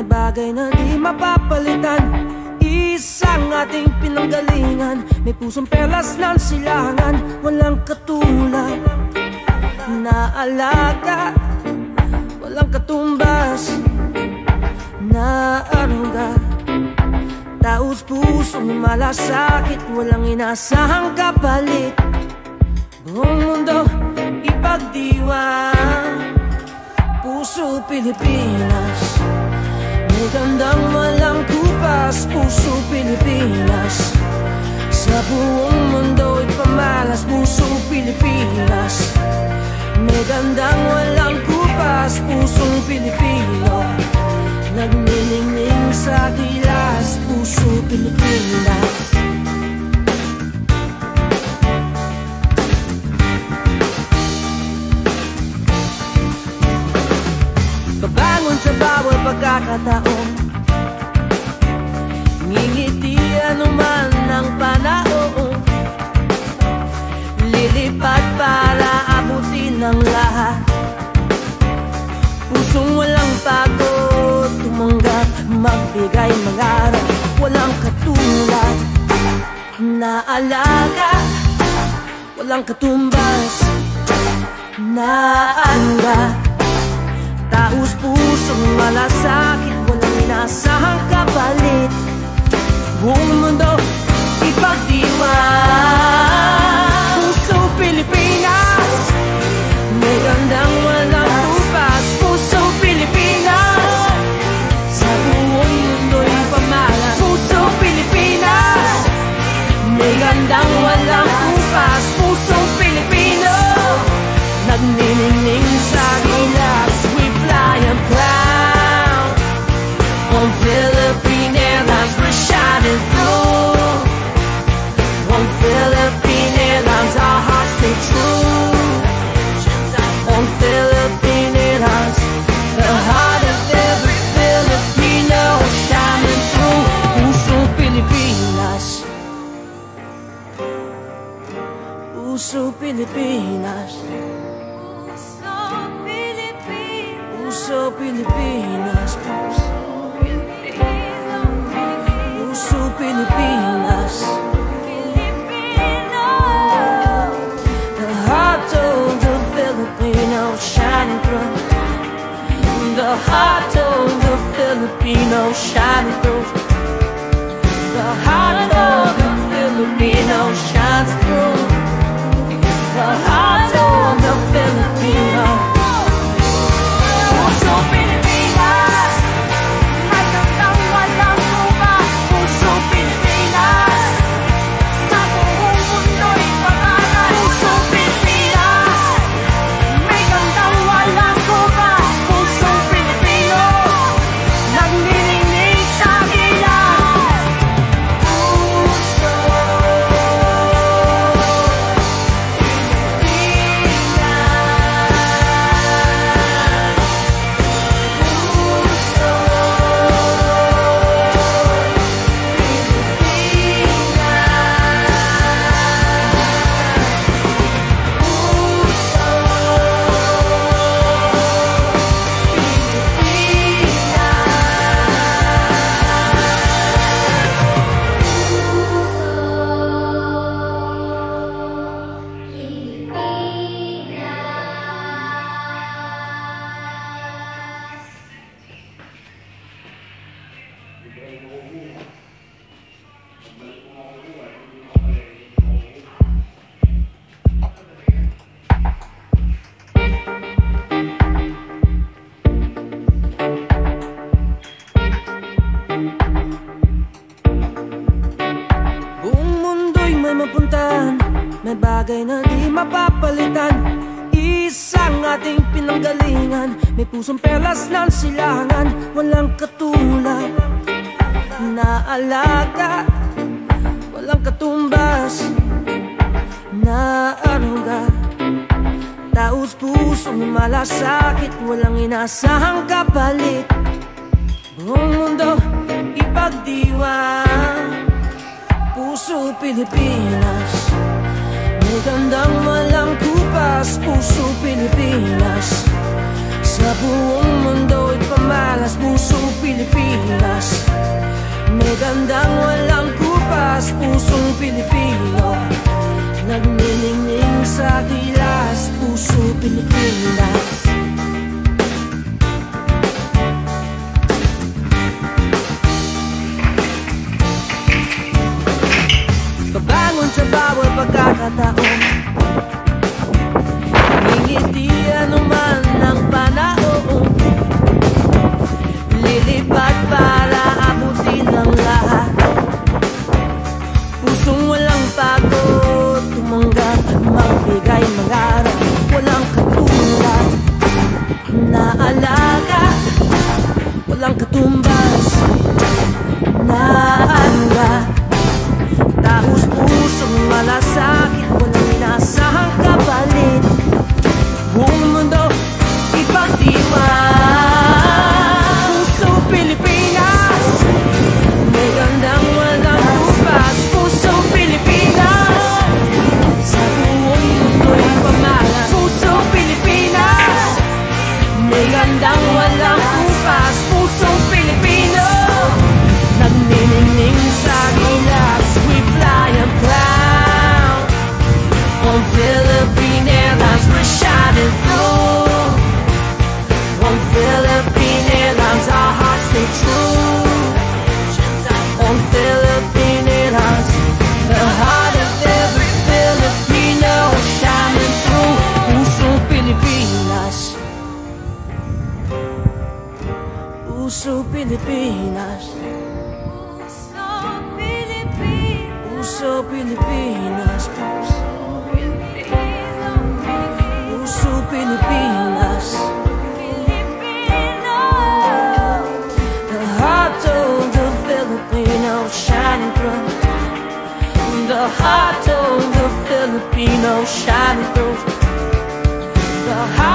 May bagay na di mapapalitan. Isang ating pinanggalingan. May pusong perlas ng silangan. Walang katulad Na alaga. Walang katumbas Na aruga Taos pusong malasakit. Walang inasahang kapalit. Buong mundo ipagdiwang. Puso Pilipinas May gandang walang kupas Puso Pilipinas. Sa buong mundo ipamalas Puso Pilipinas. May gandang walang kupas Pusong Pilipino. Nagniningning sa gilas Puso Pilipinas pagkakataon Ngingiti anuman ng panahon. Lilipad para abutin ang lahat. Pusong walang pagod Tumanggap, magbigay, mangarap Walang katulad na alaga. Walang katumbas Puso Pilipinas Puso Pilipinas Puso Puso Pilipinas The heart of the Filipino shining through The heart of the Filipino shining through bagay na di mapapalitan. Isang ating pinanggalingan. May pusong perlas ng silangan. Walang katulad Na alaga. Walang katumbas Na aruga Taos pusong malasakit. Walang inasahang kapalit. Buong mundo ipagdiwang. Puso Pilipinas may gandang walang kupas Puso Pilipinas. Sa buong mundo Pilipinas, puso Pilipinas. Magandang walang kupas, pusong Pilipino. Nagniningning sa gilas, puso Pilipinas bawat pagkakataon Ngingiti May gandang walang kupas Puso Pilipino Pilipinas Puso Pilipinas Puso Pilipinas. The heart of the Filipino shining through. The heart of the Filipino shining through. The heart